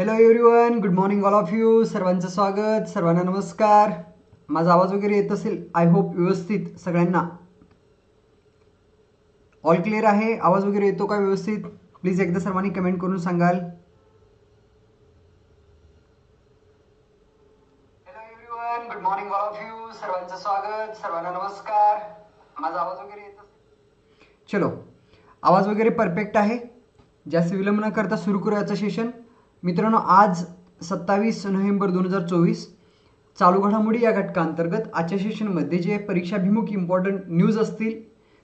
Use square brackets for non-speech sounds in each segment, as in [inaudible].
Hello everyone good morning all of you सर्वांचं स्वागत. सर्वांना नमस्कार. माझा आवाज वगैरे येत असेल आय होप व्यवस्थित सगळ्यांना. ऑल क्लिअर आहे? आवाज वगैरे येतो का व्यवस्थित? प्लीज एकदा सर्वांनी कमेंट करून सांगाल. Hello everyone good morning all of you सर्वांचं स्वागत. सर्वांना नमस्कार. माझा आवाज वगैरे येत असेल? चलो. आवाज वगैरे परफेक्ट आहे. जास्त विलंब न करता सुरू करूयाचं सेशन मित्रांनो आज सत्तावीस नोव्हेंबर दोन हजार चोवीस चालू घडामोडी या घटकांतर्गत आजच्या सेशनमध्ये जे परीक्षाभिमुख इम्पॉर्टंट न्यूज असतील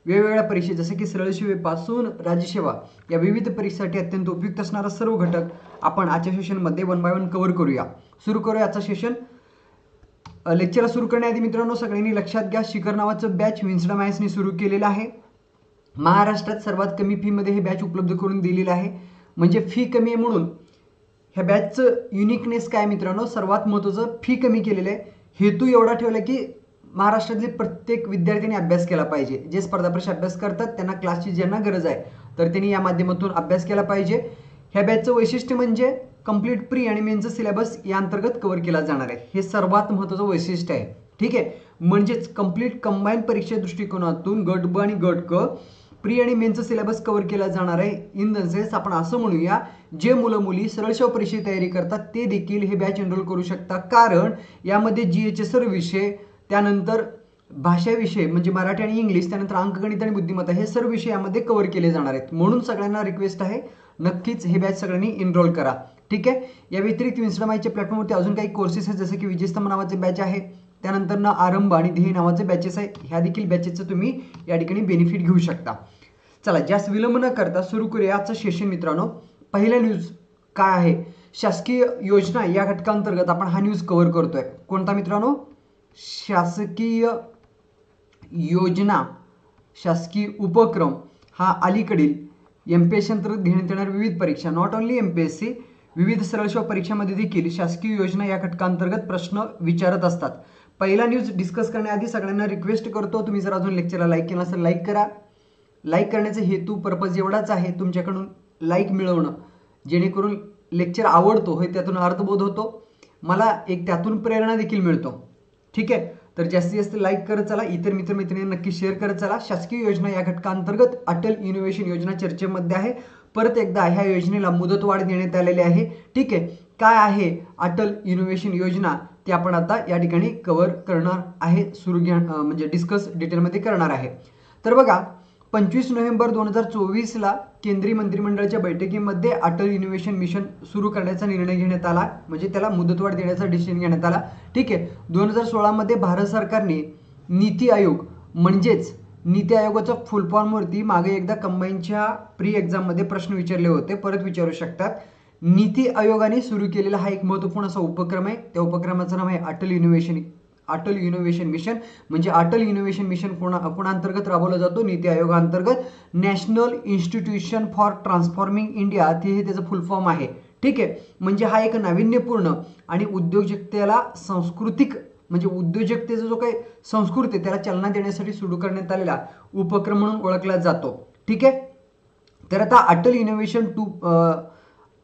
वेगवेगळ्या परीक्षा जसे की सरळसेवेपासून राज्यसेवा या विविध परीक्षेसाठी अत्यंत उपयुक्त असणारा सर्व घटक आपण आजच्या सेशनमध्ये वन बाय वन कव्हर करूया. सुरू करूया आजचा सेशन लेक्चर सुरू करण्याआधी मित्रांनो सगळ्यांनी लक्षात घ्या शिखर नावाचं बॅच विन्स्डा मायन्सने सुरू केलेलं आहे. महाराष्ट्रात सर्वात कमी फीमध्ये हे बॅच उपलब्ध करून दिलेलं आहे. म्हणजे फी कमी आहे म्हणून ह्या बॅचचं युनिकनेस काय मित्रांनो? सर्वात महत्त्वाचं फी कमी केलेलं आहे. हेतू एवढा ठेवला की महाराष्ट्रातले प्रत्येक विद्यार्थ्यांनी अभ्यास केला पाहिजे. जे स्पर्धा परीक्षा अभ्यास करतात त्यांना क्लासची ज्यांना गरज आहे तर त्यांनी या माध्यमातून अभ्यास केला पाहिजे. ह्या बॅचचं वैशिष्ट्य म्हणजे कंप्लीट प्री आणि मेनचं सिलेबस या अंतर्गत कव्हर केला जाणार आहे. हे सर्वात महत्त्वाचं वैशिष्ट्य आहे. ठीक आहे? म्हणजेच कंप्लीट कंबाईन परीक्षा दृष्टिकोनातून गट ब आणि गट क प्री आणि मेनचं सिलेबस कव्हर केला जाणार आहे. इन द सेन्स आपण असं म्हणूया जे मुलं मुली सरळशा परीक्षेची तयारी करतात ते देखील हे बॅच एनरोल करू शकता कारण यामध्ये जी एच सर्व विषय त्यानंतर भाषाविषय म्हणजे मराठी आणि इंग्लिश त्यानंतर अंकगणित आणि बुद्धिमत्ता हे सर्व विषय यामध्ये कव्हर केले जाणार आहेत. म्हणून सगळ्यांना रिक्वेस्ट आहे नक्कीच हे बॅच सगळ्यांनी एनरोल करा. ठीक आहे? या व्यतिरिक्त विन्स्टामाईच्या प्लॅटफॉर्मवरती अजून काही कोर्सेस आहेत जसं की विजयस्तंभ नावाचे बॅच आहे. त्यानंतर ना आरंभ आणि ध्येय नावाचे बॅचेस आहे. ह्या देखील बॅचेसचं तुम्ही या ठिकाणी बेनिफिट घेऊ शकता. चला जास्त विलंब न करता सुरू करूया आजचं सेशन मित्रांनो. पहिला न्यूज काय आहे? शासकीय योजना या घटकांतर्गत आपण हा न्यूज कव्हर करतोय. कोणता मित्रांनो? शासकीय योजना शासकीय उपक्रम हा अलीकडील एम पी एस अंतर्गत घेण्यात येणाऱ्या विविध परीक्षा not only M P S C विविध सरळ परीक्षामध्ये देखील शासकीय योजना या घटकांतर्गत प्रश्न विचारत असतात. पहिला न्यूज डिस्कस करण्याआधी सगळ्यांना रिक्वेस्ट करतो. तुम्ही जर अजून लेक्चरला लाईक केला असेल लाईक करा. लाईक करण्याचा हेतू पर्पज एवढाच आहे तुमच्याकडून लाईक मिळवणं. जेणेकरून लेक्चर आवडतो हे त्यातून अर्थबोध होतो. मला एक त्यातून प्रेरणा देखील मिळतो. ठीक आहे? तर जास्तीत जास्त लाईक करत चला. इतर मित्र मैत्रिणी नक्की शेअर करत चला. शासकीय योजना या घटकांतर्गत अटल इनोव्हेशन योजना चर्चेमध्ये आहे. परत एकदा ह्या योजनेला मुदतवाढ देण्यात आलेली आहे. ठीक आहे? काय आहे अटल इनोव्हेशन योजना? ते आपण आता या ठिकाणी कव्हर करणार आहे. सुरू घ्या म्हणजे डिस्कस डिटेलमध्ये करणार आहे. तर बघा पंचवीस नोव्हेंबर दोन हजार चोवीसला केंद्रीय मंत्रिमंडळाच्या बैठकीमध्ये अटल इनोव्हेशन मिशन सुरू करण्याचा निर्णय घेण्यात आला. म्हणजे त्याला मुदतवाढ देण्याचा डिसिजन घेण्यात आला. ठीक आहे. दोन हजार सोळामध्ये भारत सरकारने नीती आयोग म्हणजेच नीती आयोगाच्या फुल फॉर्मवरती मागे एकदा कंबाईनच्या प्री एक्झाममध्ये प्रश्न विचारले होते. परत विचारू शकतात. नीती आयोगाने सुरू केलेला हा एक महत्त्वपूर्ण असा उपक्रम आहे. त्या उपक्रमाचं नाव आहे Atal innovation Atal innovation mission म्हणजे अटल इनोव्हेशन मिशन कोणा कोणाअंतर्गत राबवला जातो? NITI आयोगाअंतर्गत. National institution for transforming India ते हे त्याचं फुल फॉर्म आहे. ठीक आहे? म्हणजे हा एक नाविन्यपूर्ण आणि उद्योजकतेला सांस्कृतिक म्हणजे उद्योजकतेचा जो काही संस्कृती आहे त्याला चालना देण्यासाठी सुरू करण्यात आलेला उपक्रम म्हणून ओळखला जातो. ठीक आहे? तर आता Atal innovation two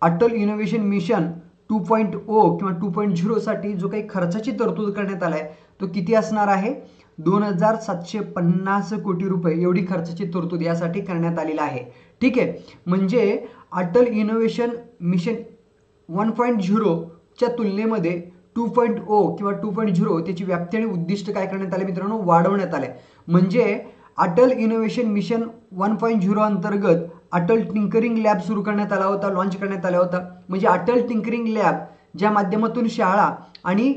Atal innovation mission two point O किंवा टू पॉईंट झिरोसाठी जो काही खर्चाची तरतूद करण्यात आला आहे तो किती असणार आहे? दोन हजार सातशे पन्नास कोटी रुपये एवढी खर्चाची तरतूद यासाठी करण्यात आलेला आहे. ठीक आहे? म्हणजे Atal innovation mission one point झिरोच्या तुलनेमध्ये टू पॉईंट ओ किंवा टू पॉईंट झिरो त्याची व्याप्ती आणि उद्दिष्ट काय करण्यात आले मित्रांनो? वाढवण्यात आले. म्हणजे Atal innovation mission one point zero अंतर्गत अटल टिंकरिंग लॅब सुरू करण्यात आला होता लॉन्च करण्यात आला होता. म्हणजे अटल टिंकरिंग लॅब ज्या माध्यमातून शाळा आणि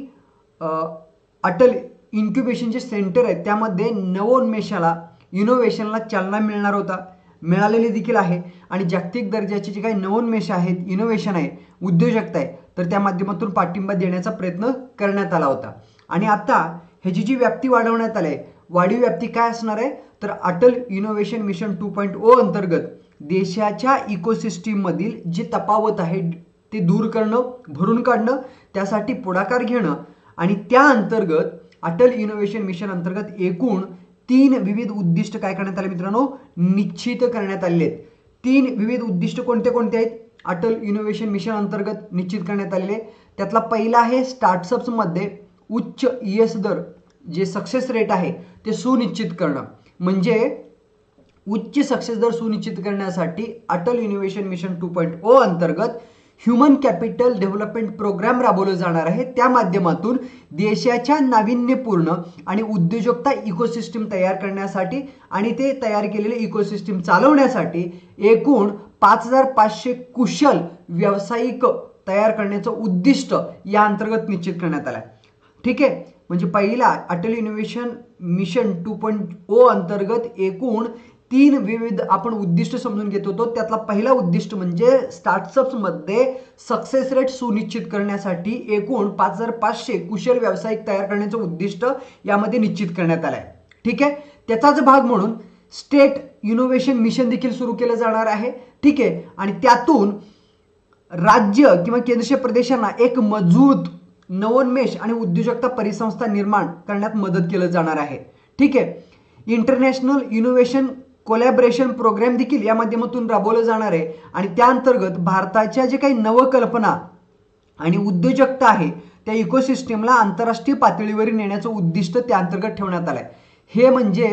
अटल इन्क्युबेशनचे सेंटर आहेत त्यामध्ये नवोन्मेषाला इनोव्हेशनला चालना मिळणार होता. मिळालेली देखील आहे. आणि जागतिक दर्जाचे जे काही नवोन्मेष आहेत इनोव्हेशन आहे उद्योजकता आहे तर त्या माध्यमातून पाठिंबा देण्याचा प्रयत्न करण्यात आला होता. आणि आता ह्याची जी व्याप्ती वाढवण्यात आली आहे वाढीव व्याप्ती काय असणार आहे? तर Atal innovation mission two point O अंतर्गत देशाच्या इकोसिस्टीममधील जे तफावत आहे ते दूर करणं भरून काढणं त्यासाठी पुढाकार घेणं आणि त्या अंतर्गत अटल इनोव्हेशन मिशन अंतर्गत एकूण तीन विविध उद्दिष्ट काय करण्यात आले मित्रांनो? निश्चित करण्यात आलेले आहेत. तीन विविध उद्दिष्ट कोणते कोणते आहेत? अटल इनोव्हेशन मिशन अंतर्गत निश्चित करण्यात आलेले. त्यातला पहिला आहे स्टार्टअप्समध्ये उच्च ई एस दर जे सक्सेस रेट आहे ते सुनिश्चित करणं. म्हणजे उच्च सक्सेस दर सुनिश्चित करण्यासाठी Atal innovation mission two point O अंतर्गत ह्युमन कॅपिटल डेव्हलपमेंट प्रोग्राम राबवलं जाणार आहे. त्या माध्यमातून देशाच्या नाविन्यपूर्ण आणि उद्योजकता इकोसिस्टीम तयार करण्यासाठी आणि ते तयार केलेले इकोसिस्टीम चालवण्यासाठी एकूण पाच हजार पाचशे कुशल व्यावसायिक तयार करण्याचं उद्दिष्ट या अंतर्गत निश्चित करण्यात आलं आहे ठीक आहे? म्हणजे पहिला Atal innovation mission two point O अंतर्गत एकूण तीन विविध आपण उद्दिष्ट समजून घेत होतो. त्यातला पहिला उद्दिष्ट म्हणजे स्टार्टअप्समध्ये सक्सेस रेट सुनिश्चित करण्यासाठी एकूण पाच हजार पाचशे कुशल व्यावसायिक तयार करण्याचं उद्दिष्ट यामध्ये निश्चित करण्यात आलं आहे ठीक आहे? त्याचाच भाग म्हणून स्टेट इनोव्हेशन मिशन देखील सुरू केलं जाणार आहे. ठीक आहे? आणि त्यातून राज्य किंवा केंद्रशासित प्रदेशांना एक मजबूत नवोन्मेष आणि उद्योजकता परिसंस्था निर्माण करण्यात मदत केलं जाणार आहे. ठीक आहे? इंटरनॅशनल इनोव्हेशन कोलॅबरेशन प्रोग्राम देखील या माध्यमातून राबवलं जाणार आहे. आणि त्या अंतर्गत भारताच्या जे काही नवकल्पना आणि उद्योजकता आहे त्या इकोसिस्टमला आंतरराष्ट्रीय पातळीवर नेण्याचं उद्दिष्ट त्या अंतर्गत ठेवण्यात आहे हे म्हणजे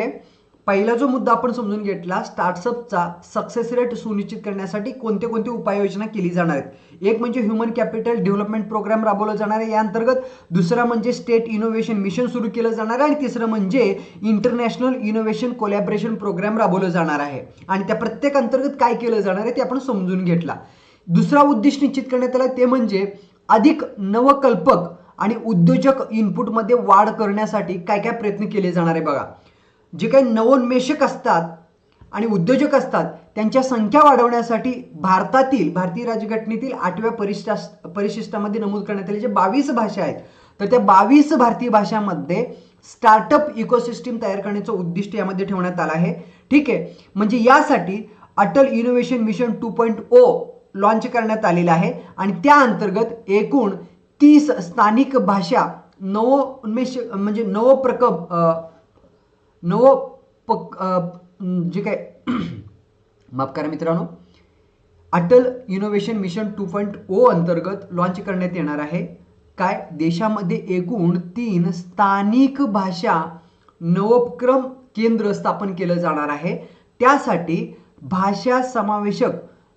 पहिला जो मुद्दा आपण समजून घेतला स्टार्टअपचा सक्सेस रेट सुनिश्चित करण्यासाठी कोणते कोणते उपाययोजना केली जाणार आहेत? एक म्हणजे ह्युमन कॅपिटल डेव्हलपमेंट प्रोग्राम राबवला जाणार आहे. या अंतर्गत दुसरा म्हणजे स्टेट इनोव्हेशन मिशन सुरू केलं जाणार आहे. आणि तिसरं म्हणजे इंटरनॅशनल इनोव्हेशन कोलॅबरेशन प्रोग्राम राबवलं जाणार आहे. आणि त्या प्रत्येक अंतर्गत काय केलं जाणार आहे ते आपण समजून घेतला. दुसरा उद्दिष्ट निश्चित करण्यात आला ते म्हणजे अधिक नवकल्पक आणि उद्योजक इनपुटमध्ये वाढ करण्यासाठी काय काय प्रयत्न केले जाणार आहे बघा. जे काही नवोन्मेषक असतात आणि उद्योजक असतात त्यांच्या संख्या वाढवण्यासाठी भारतातील भारतीय राज्यघटनेतील आठव्या परिशिष्टा परिशिष्टामध्ये नमूद करण्यात आले जे बावीस भाषा आहेत तर त्या बावीस भारतीय भाषांमध्ये स्टार्टअप इकोसिस्टीम तयार करण्याचं उद्दिष्ट यामध्ये ठेवण्यात आलं आहे. ठीक आहे? म्हणजे यासाठी Atal innovation mission two point O launch करण्यात आलेलं आहे आणि त्या अंतर्गत एकूण तीस स्थानिक भाषा नवोन्मेष म्हणजे नवप्रकल्प नव पक जे काय [clears throat] माफ करा मित्रांनो Atal innovation mission two point O अंतर्गत लॉन्च करण्यात येणार आहे. काय? देशामध्ये एकूण तीन स्थानिक भाषा नवोपक्रम केंद्र स्थापन केलं जाणार आहे. त्यासाठी भाषा समावेशक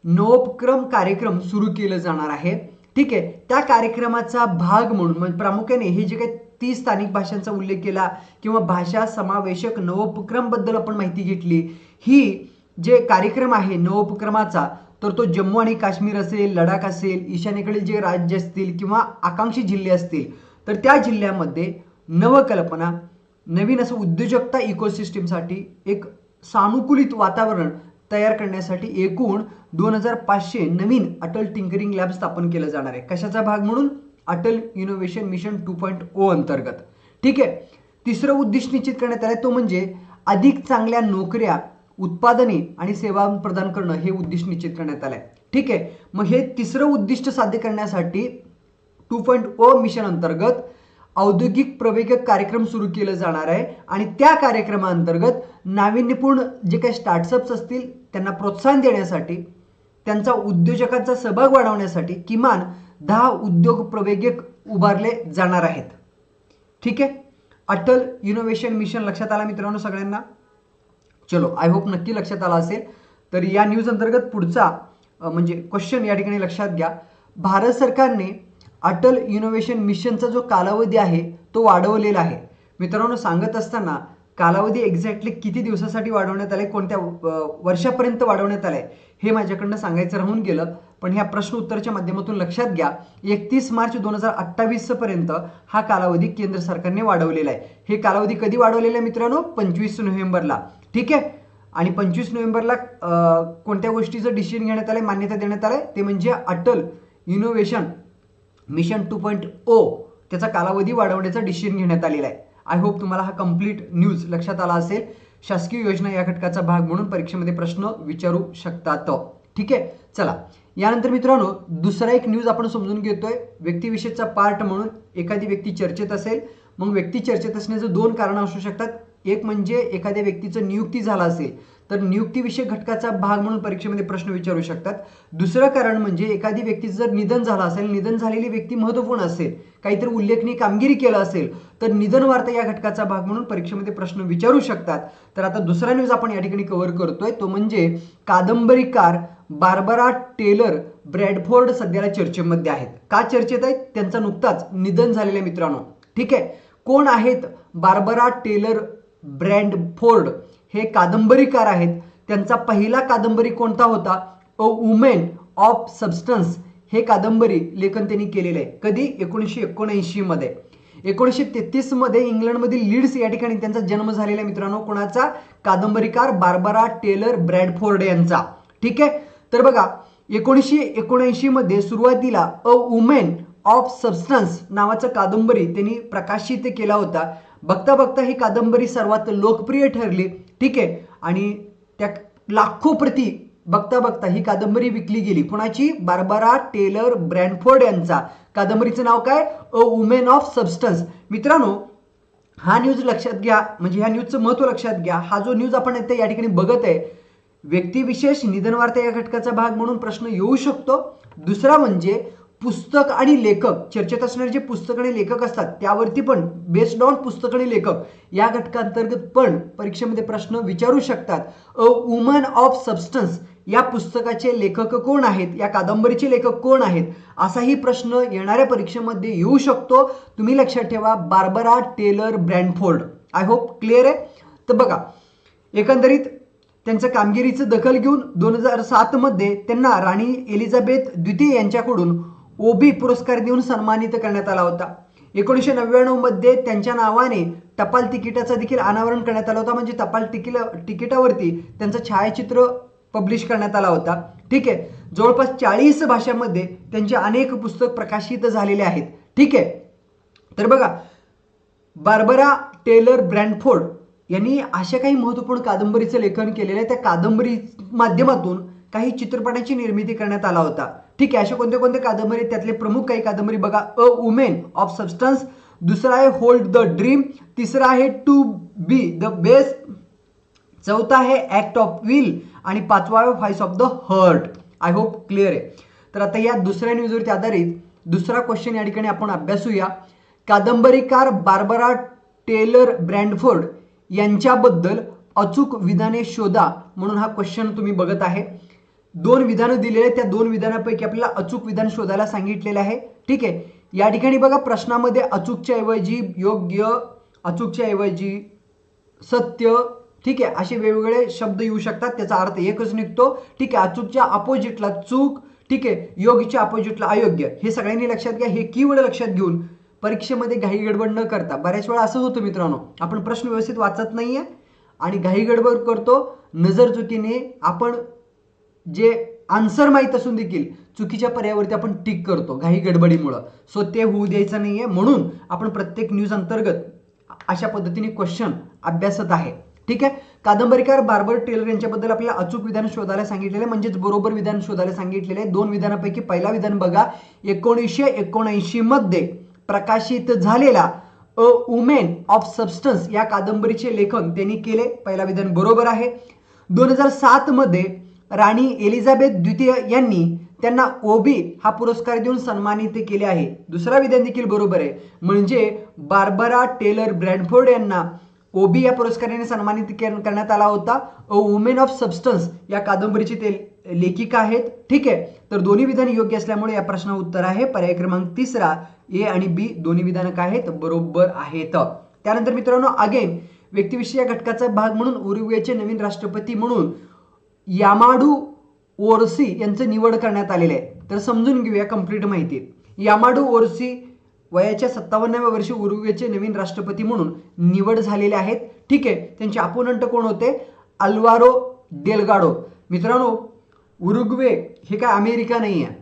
नवोपक्रम कार्यक्रम सुरू केलं जाणार आहे. ठीक आहे? त्या कार्यक्रमाचा भाग म्हणून म्हणजे प्रामुख्याने हे जे काही तीस स्थानिक भाषांचा उल्लेख केला किंवा भाषा समावेशक नवोपक्रमबद्दल आपण माहिती घेतली. ही जे कार्यक्रम आहे नवोपक्रमाचा तर तो जम्मू आणि काश्मीर असेल लडाख असेल ईशान्येकडील जे राज्य असतील किंवा आकांक्षी जिल्हे असतील तर त्या जिल्ह्यामध्ये नवकल्पना नवीन असं उद्योजकता इकोसिस्टीमसाठी एक सानुकूलित वातावरण तयार करण्यासाठी एकूण दोन हजार पाचशे नवीन अटल टिंकरिंग लॅब स्थापन केलं जाणार आहे. कशाचा भाग म्हणून? Atal innovation mission two point O अंतर्गत. ठीक आहे? तिसरं उद्दिष्ट निश्चित करण्यात आलं तो म्हणजे अधिक चांगल्या नोकऱ्या उत्पादने आणि सेवा प्रदान करणं हे उद्दिष्ट निश्चित करण्यात आलंय. ठीक आहे? मग हे तिसरं उद्दिष्ट साध्य करण्यासाठी टू पॉईंट ओ मिशन अंतर्गत औद्योगिक प्रवेगक कार्यक्रम सुरू केलं जाणार आहे आणि त्या कार्यक्रमाअंतर्गत नाविन्यपूर्ण जे काही स्टार्टअप्स असतील त्यांना प्रोत्साहन देण्यासाठी त्यांचा उद्योजकांचा सहभाग वाढवण्यासाठी किमान दहा उद्योग प्रवेगक उभारले जाणार आहेत. ठीक आहे? अटल इनोव्हेशन मिशन लक्षात आला मित्रांनो सगळ्यांना? चलो आय होप नक्की लक्षात आला असेल. तर या न्यूज अंतर्गत पुढचा म्हणजे क्वेश्चन या ठिकाणी लक्षात घ्या. भारत सरकारने अटल इनोव्हेशन मिशनचा जो कालावधी आहे तो वाढवलेला आहे. मित्रांनो सांगत असताना कालावधी एक्झॅक्टली किती दिवसासाठी वाढवण्यात आले कोणत्या वर्षापर्यंत वाढवण्यात आलाय हे माझ्याकडनं सांगायचं राहून गेलं. पण ह्या प्रश्न उत्तरच्या माध्यमातून लक्षात घ्या एकतीस मार्च दोन हजार अठ्ठावीस पर्यंत हा कालावधी केंद्र सरकारने वाढवलेला आहे. हे कालावधी कधी वाढवलेला आहे मित्रांनो? पंचवीस नोव्हेंबरला. ठीक आहे? आणि पंचवीस नोव्हेंबरला कोणत्या गोष्टीचं डिसिजन घेण्यात आलंय मान्यता देण्यात आलंय? ते म्हणजे Atal innovation mission two point O त्याचा कालावधी वाढवण्याचा डिसिजन घेण्यात आलेला आहे. आय होप तुम्हाला हा कंप्लीट न्यूज लक्षात आला असेल. शासकीय योजना या घटकाचा भाग म्हणून परीक्षेमध्ये प्रश्न विचारू शकतात. ठीक आहे? चला. यानंतर मित्रांनो दुसरा एक न्यूज आपण समजून घेतोय. व्यक्तिविशेषचा पार्ट म्हणून एखादी व्यक्ती चर्चेत असेल मग व्यक्ती चर्चेत असण्याचं दोन कारण असू शकतात. एक म्हणजे एखाद्या व्यक्तीचं नियुक्ती झाला असेल तर नियुक्तीविषयक घटकाचा भाग म्हणून परीक्षेमध्ये प्रश्न विचारू शकतात. दुसरं कारण म्हणजे एखादी व्यक्ती जर निधन झालं असेल निधन झालेली व्यक्ती महत्त्वपूर्ण असेल काहीतरी उल्लेखनीय कामगिरी केलं असेल तर निधन वार्ता या घटकाचा भाग म्हणून परीक्षेमध्ये प्रश्न विचारू शकतात. तर आता दुसरा न्यूज आपण या ठिकाणी कव्हर करतोय तो म्हणजे कादंबरीकार बार्बरा टेलर ब्रॅडफोर्ड सध्याला चर्चेमध्ये आहेत. का चर्चेत आहेत? त्यांचं नुकताच निधन झालेले मित्रांनो. ठीक आहे? कोण आहेत बार्बरा टेलर ब्रँडफोर्ड? हे कादंबरीकार आहेत. त्यांचा पहिला कादंबरी कोणता होता? A woman of substance. हे कादंबरी लेखन त्यांनी केलेलं आहे. कधी? एकोणीसशे एकोणऐंशीमध्ये. एकोणीसशे तेहतीसमध्ये इंग्लंडमधील लीड्स या ठिकाणी त्यांचा जन्म झालेला आहे मित्रांनो. कोणाचा? कादंबरीकार बार्बरा टेलर ब्रॅडफोर्ड यांचा. ठीक आहे? तर बघा एकोणीसशे एकोणऐंशी मध्ये सुरुवातीला अ वुमेन ऑफ सबस्टन्स नावाचा कादंबरी त्यांनी प्रकाशित केला होता. बघता बघता ही कादंबरी सर्वात लोकप्रिय ठरली. ठीक आहे? आणि त्या लाखो प्रती बघता बघता ही कादंबरी विकली गेली. कुणाची? बार्बरा टेलर ब्रँडफोर्ड यांचा. कादंबरीचं नाव काय? A woman of substance. मित्रांनो हा न्यूज लक्षात घ्या. म्हणजे ह्या न्यूजचं महत्त्व लक्षात घ्या. हा जो न्यूज आपण या ठिकाणी बघत आहे व्यक्तिविशेष निधनवार्ता या घटकाचा भाग म्हणून प्रश्न येऊ शकतो. दुसरा म्हणजे पुस्तक आणि लेखक. चर्चेत असणारे जे पुस्तक आणि लेखक असतात त्यावरती पण बेस्ड ऑन पुस्तक आणि लेखक या घटकांतर्गत पण परीक्षेमध्ये प्रश्न विचारू शकतात. अ वुमन ऑफ सबस्टन्स या पुस्तकाचे लेखक कोण आहेत? या कादंबरीचे लेखक कोण आहेत? असाही प्रश्न येणाऱ्या परीक्षेमध्ये येऊ शकतो. तुम्ही लक्षात ठेवा Barbara Taylor Bradford I hope clear आहे. तर बघा एकंदरीत त्यांच्या कामगिरीचं दखल घेऊन दोन हजार सातमध्ये त्यांना राणी एलिझाबेथ द्वितीय यांच्याकडून ओबी पुरस्कार देऊन सन्मानित करण्यात आला होता. एकोणीसशे नव्याण्णवमध्ये त्यांच्या नावाने टपाल तिकिटाचं देखील अनावरण करण्यात आलं होतं. म्हणजे टपाल तिकीट तिकिटावरती त्यांचं छायाचित्र पब्लिश करण्यात आला होता. ठीक आहे. जवळपास चाळीस भाषांमध्ये त्यांचे अनेक पुस्तक प्रकाशित झालेले आहेत. ठीक आहे. तर बघा बार्बरा टेलर ब्रँडफोर्ड यांनी अशा काही महत्त्वपूर्ण कादंबरीचं लेखन केलेलं आहे. त्या कादंबरी माध्यमातून काही चित्रपटाची निर्मिती करण्यात आला होता. ठीक आहे असे कोणत्या कोणत्या कादंबरी त्यातले प्रमुख काही कादंबरी बघा. अ वुमेन ऑफ सबस्टन्स दुसरा आहे होल्ड द ड्रीम तिसरा आहे टू बी द बेस्ट चौथा आहे ऍक्ट ऑफ विल आणि पाचवा आहे voice of the heart. I hope clear आहे. तर आता या दुसऱ्या न्यूजवरती आधारित दुसरा क्वेश्चन या ठिकाणी आपण अभ्यासूया कादंबरीकार बार्बरा टेलर ब्रँडफोर्ड यांच्याबद्दल अचूक विधाने शोधा म्हणून हा क्वेश्चन तुम्ही बघत आहे. दोन विधानं दिलेले त्या दोन विधानापैकी आपल्याला अचूक विधान शोधायला सांगितलेलं आहे. ठीक आहे? या ठिकाणी बघा प्रश्नामध्ये अचूकच्या ऐवजी योग्य अचूकच्या ऐवजी सत्य ठीक आहे? असे वेगवेगळे शब्द येऊ शकतात. त्याचा अर्थ एकच निघतो. ठीक आहे? अचूकच्या अपोजिटला चूक ठीक आहे? योग्यच्या अपोजिटला अयोग्य. हे सगळ्यांनी लक्षात घ्या. हे कीवर्ड लक्षात घेऊन परीक्षेमध्ये घाई गडबड न करता. बऱ्याच वेळा असं होतं मित्रांनो. आपण प्रश्न व्यवस्थित वाचत नाहीये आणि घाई गडबड करतो नजर चुकीने आपण जे आन्सर माहीत असून देखील चुकीच्या पर्यायावरती आपण टिक करतो घाई गडबडीमुळं. सो ते होऊ द्यायचं नाही आहे म्हणून आपण प्रत्येक न्यूज अंतर्गत अशा पद्धतीने क्वेश्चन अभ्यासत आहे. ठीक आहे? कादंबरीकार बार्बर टेलर यांच्याबद्दल आपल्याला अचूक विधान शोधायला सांगितलेलं आहे. म्हणजेच बरोबर विधान शोधायला सांगितलेलं आहे. दोन विधानापैकी पहिला विधान बघा. एकोणीसशे एकोणऐंशी मध्ये प्रकाशित झालेला अ वुमेन ऑफ सबस्टन्स या कादंबरीचे लेखन त्यांनी केले. पहिला विधान बरोबर आहे. दोन हजार सातमध्ये राणी एलिझाबेथ द्वितीय यांनी त्यांना ओबी हा पुरस्कार देऊन सन्मानित केले आहे. दुसरा विधान देखील बरोबर आहे. म्हणजे बार्बरा टेलर ब्रँडफोर्ड यांना ओबी या पुरस्काराने सन्मानित के- करण्यात आला होता. अ वुमेन ऑफ सबस्टन्स या कादंबरीचे ते लेखिका आहेत. ठीक आहे? तर दोन्ही विधान योग्य असल्यामुळे या प्रश्नाचं उत्तर आहे. पर्याय क्रमांक तिसरा ए आणि बी दोन्ही विधानं काय आहेत? बरोबर आहेत. त्यानंतर मित्रांनो अगेन व्यक्तिविषयी या घटकाचा भाग म्हणून उरुग्वेचे नवीन राष्ट्रपती म्हणून यामाडू ओरसी यांचं निवड करण्यात आलेलं आहे. तर समजून घेऊया कंप्लीट माहिती. यामाडू ओरसी वयाच्या सत्तावन्नाव्या वर्षी उरुग्वेचे नवीन राष्ट्रपती म्हणून निवड झालेले आहेत. ठीक आहे? त्यांचे अपोनंट कोण होते? अल्वारो डेलगाडो मित्रांनो उरुग्वे हे काय अमेरिका नाही आहे.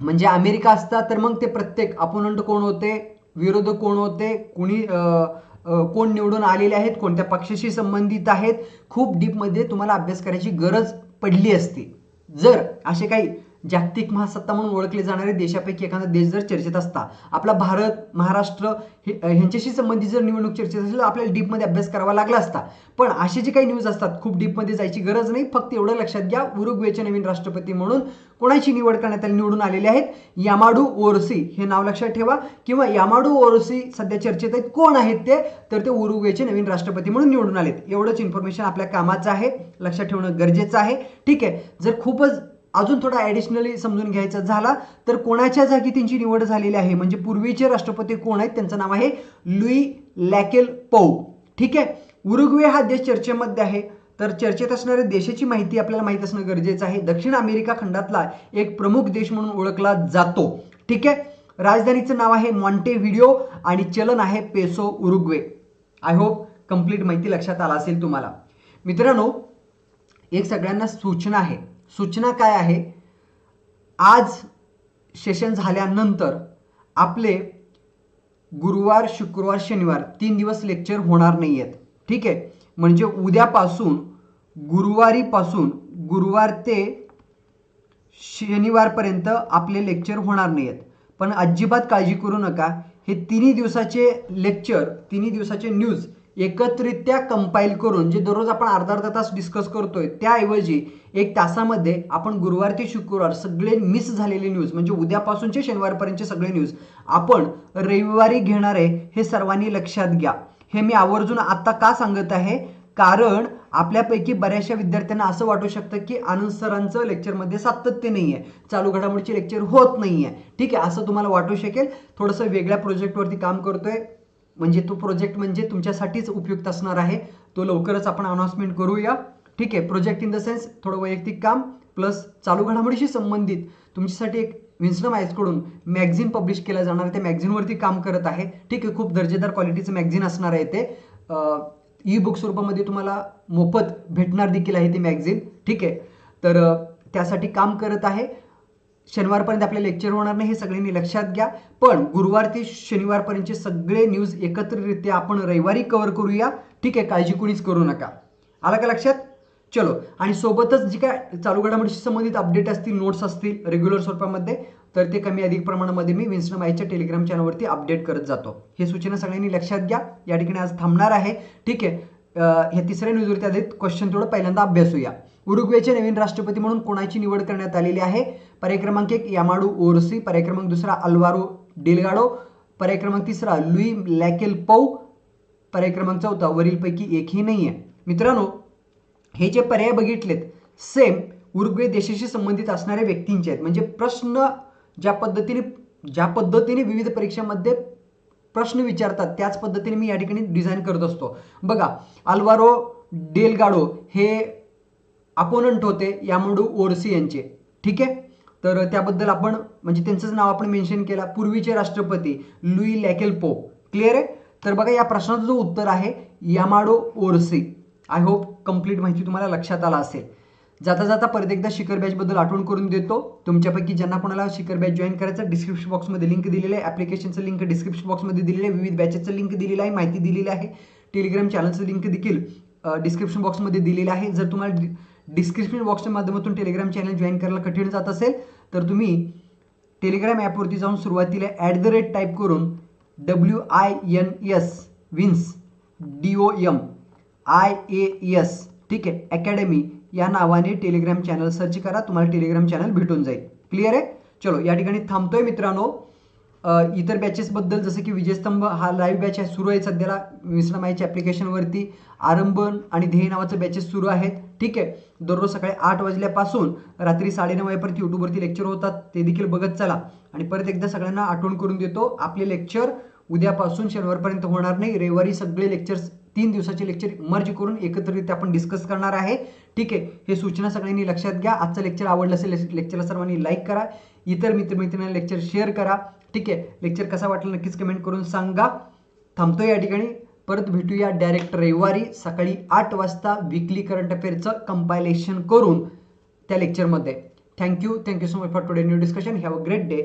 म्हणजे अमेरिका असता तर मग ते प्रत्येक अपोनंट कोण होते? विरोधक कोण होते? कुणी कोण निवडून आलेले आहेत? कोणत्या पक्षाशी संबंधित आहेत? खूप डीपमध्ये तुम्हाला अभ्यास करायची गरज पडली असती. जर असे काही जागतिक महासत्ता म्हणून ओळखले जाणारे देशापैकी एखादा देश जर चर्चेत असता आपला भारत महाराष्ट्र हे ह्यांच्याशी संबंधित जर निवडणूक चर्चेत असेल तर आपल्याला डीपमध्ये अभ्यास करावा लागला असता. पण असे जे काही न्यूज असतात खूप डीपमध्ये जायची गरज नाही. फक्त एवढं लक्षात घ्या उरुग्वेचे नवीन राष्ट्रपती म्हणून कोणाची निवड करण्यात आली निवडून आलेले आहेत? यामाडू ओरसी हे नाव लक्षात ठेवा. किंवा यामाडू ओरसी सध्या चर्चेत आहेत कोण आहेत ते? तर ते उरुग्वेचे नवीन राष्ट्रपती म्हणून निवडून आलेत. एवढंच इन्फॉर्मेशन आपल्या कामाचं आहे लक्षात ठेवणं गरजेचं आहे. ठीक आहे जर खूपच अजून थोडा ॲडिशनली समजून घ्यायचा झाला तर कोणाच्या जागी त्यांची निवड झालेली आहे? म्हणजे पूर्वीचे राष्ट्रपती कोण आहेत? त्यांचं नाव आहे लुई लॅकेल पौ. ठीक आहे? उरुग्वे हा देश चर्चेमध्ये आहे. तर चर्चेत असणाऱ्या देशाची माहिती आपल्याला माहीत असणं गरजेचं आहे. दक्षिण अमेरिका खंडातला एक प्रमुख देश म्हणून ओळखला जातो. ठीक आहे? राजधानीचं नाव आहे मॉन्टे व्हिडिओ आणि चलन आहे peso Uruguay. I hope complete माहिती लक्षात आला असेल तुम्हाला. मित्रांनो एक सगळ्यांना सूचना आहे. सूचना काय आहे? आज सेशन झाल्यानंतर आपले गुरुवार शुक्रवार शनिवार तीन दिवस लेक्चर होणार नाही आहेत ठीक आहे? म्हणजे उद्यापासून गुरुवारीपासून गुरुवार ते शनिवारपर्यंत आपले लेक्चर होणार नाही आहेत पण अजिबात काळजी करू नका. हे तिन्ही दिवसाचे लेक्चर तिन्ही दिवसाचे न्यूज एकत्रित्या कंपाईल करून जे दररोज आपण अर्धा अर्धा तास डिस्कस करतोय त्याऐवजी एक तासामध्ये आपण गुरुवार ते शुक्रवार सगळे मिस झालेले न्यूज म्हणजे उद्यापासूनचे शनिवारपर्यंतचे सगळे न्यूज आपण रविवारी घेणार आहे हे सर्वांनी लक्षात घ्या. हे मी आवर्जून आत्ता का सांगत आहे? कारण आपल्यापैकी बऱ्याचशा विद्यार्थ्यांना असं वाटू शकतं की आनंद सरांचं लेक्चरमध्ये सातत्य नाही आहे चालू घडामोडीचे लेक्चर होत नाही आहे ठीक आहे असं तुम्हाला वाटू शकेल. थोडंसं वेगळ्या प्रोजेक्टवरती काम करतोय. म्हणजे तो प्रोजेक्ट म्हणजे तुमच्यासाठीच उपयुक्त असणार आहे. तो लवकरच आपण अनाउन्समेंट करूया. ठीक आहे. प्रोजेक्ट इन द सेन्स थोडं वैयक्तिक काम प्लस चालू घडामोडीशी संबंधित तुमच्यासाठी एक विन्स्टम आयसकडून मॅग्झिन पब्लिश केलं जाणार आहे. त्या मॅगझिनवरती काम करत आहे. ठीक आहे. खूप दर्जेदार क्वालिटीचं मॅगझिन असणार आहे ते. ई बुक स्वरूपामध्ये तुम्हाला मोफत भेटणार देखील आहे ते मॅगझिन ठीक आहे. तर त्यासाठी काम करत आहे. शनिवारपर्यंत आपले लेक्चर होणार नाही. हे सगळ्यांनी लक्षात घ्या. पण गुरुवार ते शनिवारपर्यंतचे सगळे न्यूज एकत्रितरित्या आपण रविवारी कव्हर करूया. ठीक आहे. काळजी कुणीच करू नका. आला का लक्षात? चलो आणि सोबतच जी काय चालू घडामोडीशी संबंधित अपडेट असतील नोट्स असतील रेग्युलर स्वरूपामध्ये तर ते कमी अधिक प्रमाणामध्ये मी विन्स्टम आईच्या टेलिग्राम चॅनलवरती अपडेट करत जातो. हे सूचना सगळ्यांनी लक्षात घ्या. या ठिकाणी आज थांबणार आहे. ठीक आहे. ह्या तिसऱ्या न्यूजवरती आधारित क्वेश्चन थोडं पहिल्यांदा अभ्यासूया. उरुग्वेचे नवीन राष्ट्रपती म्हणून कोणाची निवड करण्यात आलेली आहे? पर्याय क्रमांक एक यामाडू ओरसी. पर्याय क्रमांक दुसरा अल्वारो डेलगाडो. पर्याय क्रमांक तिसरा लुई लॅकेल पौ. पर्याय क्रमांक चौथा वरीलपैकी एकही नाही आहे मित्रांनो हे जे पर्याय बघितलेत सेम उरुग्वे देशाशी संबंधित असणाऱ्या व्यक्तींचे आहेत. म्हणजे प्रश्न ज्या पद्धतीने ज्या पद्धतीने विविध परीक्षांमध्ये प्रश्न विचारतात त्याच पद्धतीने मी या ठिकाणी डिझाईन करत असतो. बघा अल्वारो डेलगाडो हे अपोनंट होते यामडू ओरसी यांचे. ठीक आहे? तर त्याबद्दल आपण म्हणजे त्यांचंच नाव आपण मेन्शन केला. पूर्वीचे राष्ट्रपती लुई लॅकेल पो क्लिअर आहे? तर बघा या प्रश्नाचं जो उत्तर आहे Yamandu Orsi. I hope complete माहिती तुम्हाला लक्षात आला असेल. जाता जाता परत एकदा शिखर बॅचबद्दल आठवण करून देतो. तुमच्यापैकी ज्यांना कोणाला शिखर बॅच जॉईन करायचं डिस्क्रिप्शन बॉक्समध्ये लिंक दिलेलं आहे. ॲप्लिकेशनचं लिंक डिस्क्रिप्शन बॉक्समध्ये दिलेलं आहे. विविध बॅचेसचं लिंक दिलेलं आहे. माहिती दिलेली आहे. टेलिग्राम चॅनलचं लिंक देखील डिस्क्रिप्शन बॉक्समध्ये दिलेलं आहे. जर तुम्हाला डिस्क्रिप्शन बॉक्सच्या माध्यमातून टेलिग्राम चॅनल जॉईन करायला कठीण जात असेल तर तुम्ही टेलिग्राम ॲपवरती जाऊन सुरुवातीला ॲट द रेट टाईप करून W I N S wins D O M I A S ठीक आहे अकॅडमी या नावाने टेलिग्राम चॅनल सर्च करा तुम्हाला टेलिग्राम चॅनल भेटून जाईल. क्लिअर आहे? चलो या ठिकाणी थांबतोय मित्रांनो. इतर बॅचेसबद्दल जसं की विजयस्तंभ हा लाईव्ह बॅच आहे सुरू आहे सध्याला विश्रामाईच्या ॲप्लिकेशनवरती आरंभन आणि ध्येय नावाचं बॅचेस सुरू आहेत ठीक आहे. दररोज सकाळी आठ वाजल्यापासून रात्री साडेनऊ वाजेपर्यंत यूट्यूबवरती लेक्चर होतात ते देखील बघत चला. आणि परत एकदा सगळ्यांना आठवण करून देतो आपले लेक्चर उद्यापासून शनिवारपर्यंत होणार नाही रविवारी सगळे लेक्चर्स तीन दिवसाचे लेक्चर मर्ज करून एकत्रित आपण डिस्कस करणार आहे. ठीक आहे. हे सूचना सगळ्यांनी लक्षात घ्या. आजचं लेक्चर आवडलं असेल लेक्चरला सर्वांनी लाईक करा. इतर मित्रमित्रांना लेक्चर शेअर करा. ठीक आहे. लेक्चर कसा वाटला नक्कीच कमेंट करून सांगा. थांबतो या ठिकाणी. परत भेटूया डायरेक्ट रविवारी सकाळी आठ वाजता विकली करंट अफेअरचं कंपायलेशन करून त्या लेक्चरमध्ये thank you thank you so much for today new discussion have a great day